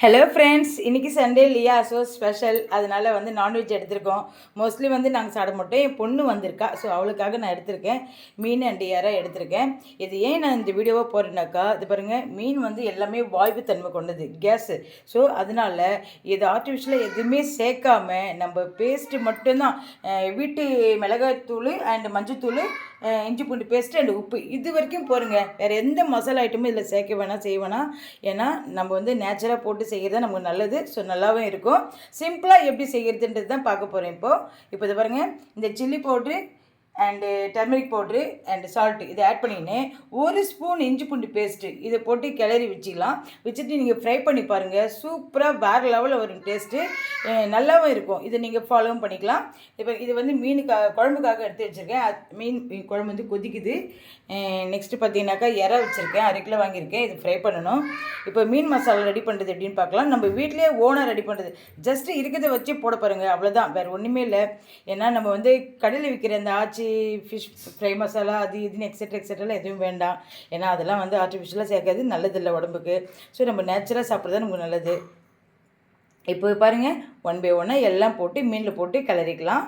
Hello friends இன்றைக்கி Sunday இல்லையா? So special அதனால் வந்து நான்வெஜ் எடுத்திருக்கோம். மோஸ்ட்லி வந்து நாங்கள் சாப்பிட மாட்டோம். என் பொண்ணு வந்திருக்கா. ஸோ அவளுக்காக நான் எடுத்திருக்கேன். மீன் அண்ட் எடுத்திருக்கேன். இது ஏன் நான் இந்த வீடியோவை போடுறேனாக்கா இது பாருங்கள் மீன் வந்து எல்லாமே வாய்வு தன்மை கொண்டது. கேஸு ஸோ அதனால் இது ஆர்டிஃபிஷியலாக எதுவுமே சேர்க்காம நம்ம பேஸ்ட்டு மட்டும்தான் வீட்டு மிளகாய் தூள் அண்ட் மஞ்சத்தூள் தூள் இஞ்சி பூண்டு பேஸ்ட்டு அண்ட் உப்பு. இது வரைக்கும் போருங்க வேறு எந்த மசாலா ஐட்டமும் இதில் சேர்க்க வேணாம் செய்ய வேணாம் ஏன்னா நம்ம வந்து நேச்சுராக போட்டு செய்கிறது நமக்கு நல்லது. ஸோ நல்லாவும் இருக்கும். சிம்பிளாக எப்படி செய்கிறதுன்றது தான் பார்க்க போகிறேன் இப்போது இப்போ இது பாருங்கள் இந்த chilli powder and turmeric powder and salt இதை ஆட் பண்ணின்னு ஒரு ஸ்பூன் இஞ்சி பூண்டு பேஸ்ட்டு இதை போட்டு கிளறி வச்சிக்கலாம் வச்சுட்டு நீங்கள் ஃப்ரை பண்ணி பாருங்கள் சூப்பராக வேறு லெவலில் வரும் டேஸ்ட்டு நல்லாவும் இருக்கும். இதை நீங்கள் ஃபாலோவும் பண்ணிக்கலாம். இப்போ இது வந்து மீனுக்காக குழம்புக்காக எடுத்து வச்சுருக்கேன். மீன் குழம்பு வந்து கொதிக்குது. நெக்ஸ்ட்டு பார்த்தீங்கன்னாக்கா இறை வச்சுருக்கேன். அரை கிலோ வாங்கியிருக்கேன். இது ஃப்ரை பண்ணணும். இப்போ மீன் மசாலா ரெடி பண்ணுறது எப்படின்னு பார்க்கலாம். நம்ம வீட்டிலே ஓனாக ரெடி பண்ணுறது ஜஸ்ட்டு இருக்கிறத வச்சு போட பாருங்கள் அவ்வளோதான் வேறு ஒன்றுமே இல்லை. ஏன்னா நம்ம வந்து கடையில் விற்கிற அந்த ஆச்சி ஃபிஷ் ஃப்ரை மசாலா அது இதுன்னு எக்ஸெட்ரா எக்ஸெட்ராலாம் எதுவும் வேண்டாம். ஏன்னா அதெல்லாம் வந்து ஆர்டிஃபிஷியலாக சேர்க்காது நல்லதில்லை உடம்புக்கு. ஸோ நம்ம நேச்சுரலாக சாப்பிட்றது நமக்கு நல்லது. இப்போ பாருங்கள் ஒன் பை ஒன்னாக எல்லாம் போட்டு மீனில் போட்டு கிளறிக்கலாம்.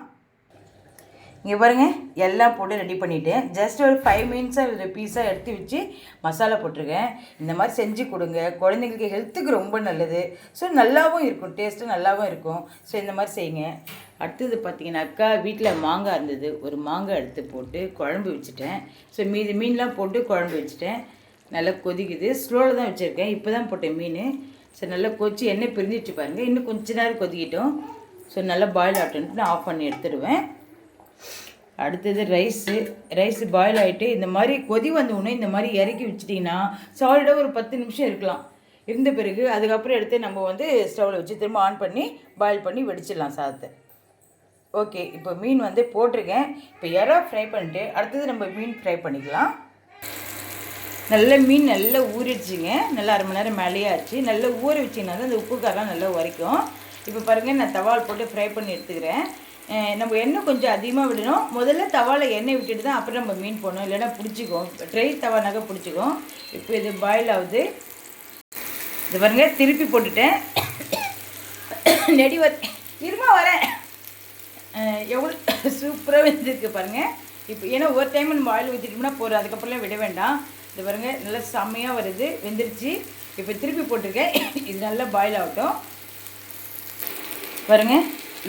இங்கே பாருங்கள் எல்லாம் போட்டு ரெடி பண்ணிவிட்டேன் ஜஸ்ட் ஒரு ஃபைவ் மினிட்ஸாக ஒரு பீஸாக எடுத்து வச்சு மசாலா போட்டிருக்கேன். இந்த மாதிரி செஞ்சு கொடுங்க. குழந்தைங்களுக்கு ஹெல்த்துக்கு ரொம்ப நல்லது. ஸோ நல்லாவும் இருக்கும் டேஸ்ட்டு நல்லாவும் இருக்கும். ஸோ இந்த மாதிரி செய்யுங்க. அடுத்தது பார்த்தீங்கன்னாக்கா வீட்டில் மாங்காய் இருந்தது. ஒரு மாங்காய் எடுத்து போட்டு குழம்பு வச்சுட்டேன். ஸோ மீதி மீன்லாம் போட்டு குழம்பு வச்சுட்டேன். நல்லா கொதிக்குது. ஸ்லோவில் தான் வச்சுருக்கேன். இப்போ தான் போட்டேன் மீன். ஸோ நல்லா கொதிச்சு எண்ணெய் பிரிஞ்சிட்டு பாருங்கள் இன்னும் கொஞ்ச நேரம் கொதிக்கிட்டோம். ஸோ நல்லா பாயில் ஆகட்டுன்ட்டு நான் ஆஃப் பண்ணி எடுத்துடுவேன். அடுத்தது ரைஸு ரைஸு பாயில் ஆகிட்டு இந்த மாதிரி கொதி வந்த உடனே இந்த மாதிரி இறக்கி வச்சிட்டிங்கன்னா சாலிடாக ஒரு பத்து நிமிஷம் இருக்கலாம். இருந்த பிறகு அதுக்கப்புறம் எடுத்து நம்ம வந்து ஸ்டவ்வில் வச்சு திரும்ப ஆன் பண்ணி பாயில் பண்ணி வெடிச்சிடலாம் சாதத்தை. ஓகே இப்போ மீன் வந்து போட்டிருக்கேன். இப்போ இறா ஃப்ரை பண்ணிட்டு அடுத்தது நம்ம மீன் ஃப்ரை பண்ணிக்கலாம். நல்ல மீன் நல்லா ஊறிடுச்சுங்க. நல்லா அரை மணி நேரம் மேலேயே ஆச்சு நல்லா ஊற வச்சிங்கன்னா தான் அந்த உப்பு காரம் நல்லா உரைக்கும். இப்போ பாருங்கள் நான் தவால் போட்டு ஃப்ரை பண்ணி எடுத்துக்கிறேன். நம்ம எண்ணெய் கொஞ்சம் அதிகமாக விடணும். முதல்ல தவாவில் எண்ணெய் விட்டுட்டு தான் அப்புறம் நம்ம மீன் போடணும். இல்லைன்னா பிடிச்சிக்கும். ட்ரை தவானாக்க பிடிச்சிக்கும். இப்போ இது பாயில் ஆகுது. இது பாருங்கள் திருப்பி போட்டுட்டேன். நெடி வ இருமா வரேன். எவ்வளோ சூப்பராக வெந்திருக்கு பாருங்கள் இப்போ ஏன்னா ஒரு டைம் நம்ம ஆயில் ஊற்றிட்டோம்னா போகிறோம் அதுக்கப்புறம்லாம் விட வேண்டாம். இது பாருங்கள் நல்லா செம்மையாக வருது. வெந்துருச்சு. இப்போ திருப்பி போட்டிருக்கேன். இது நல்லா பாயில் ஆகட்டும். பாருங்க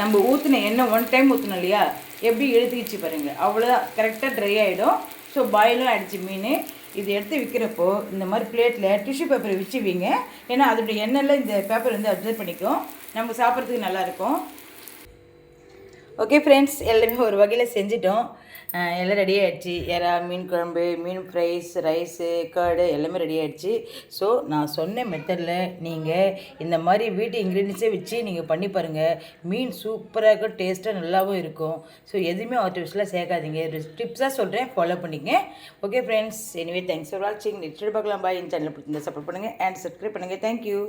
நம்ம ஊற்றின எண்ணெய் ஒன் டைம் ஊற்றணும் இல்லையா? எப்படி எழுத்துக்கிச்சு பாருங்கள் அவ்வளோதான் கரெக்டாக ட்ரை ஆகிடும் ஸோ பாயிலும் ஆகிடுச்சு மீன். இது எடுத்து விற்கிறப்போ இந்த மாதிரி பிளேட்டில் டிஷ்யூ பேப்பரை வச்சு வைங்க. ஏன்னா அதோடைய எண்ணெயில் இந்த பேப்பர் வந்து அப்சர்வ் பண்ணிக்கும். நம்ம சாப்பிட்றதுக்கு நல்லாயிருக்கும் ஓகே ஃப்ரெண்ட்ஸ் எல்லாமே ஒரு வகையில் செஞ்சிட்டோம். எல்லாம் ரெடி ஆகிடுச்சு எறா மீன் குழம்பு மீன் ஃப்ரைஸ் ரைஸு கர்டு எல்லாமே ரெடி ஆகிடுச்சு ஸோ நான் சொன்ன மெத்தடில் நீங்கள் இந்த மாதிரி வீட்டு இன்க்ரீடியன்ஸே வச்சு நீங்கள் பண்ணி பாருங்கள் மீன் சூப்பராக இருக்கும் டேஸ்ட்டாக நல்லாவும் இருக்கும். ஸோ எதுவுமே ஆர்டிஃபிஷியலாக சேர்க்காதீங்க. டிப்ஸாக சொல்கிறேன் ஃபாலோ பண்ணிக்கங்க. Okay friends anyway thanks for வாட்சிங் நெக்ஸ்ட் பார்க்கலாம். பாய் இந்த சேனல் பிடிச்சிருந்தா சப்போர்ட் பண்ணுங்கள் அண்ட் சப்ஸ்கிரைப் பண்ணுங்கள் தேங்க்யூ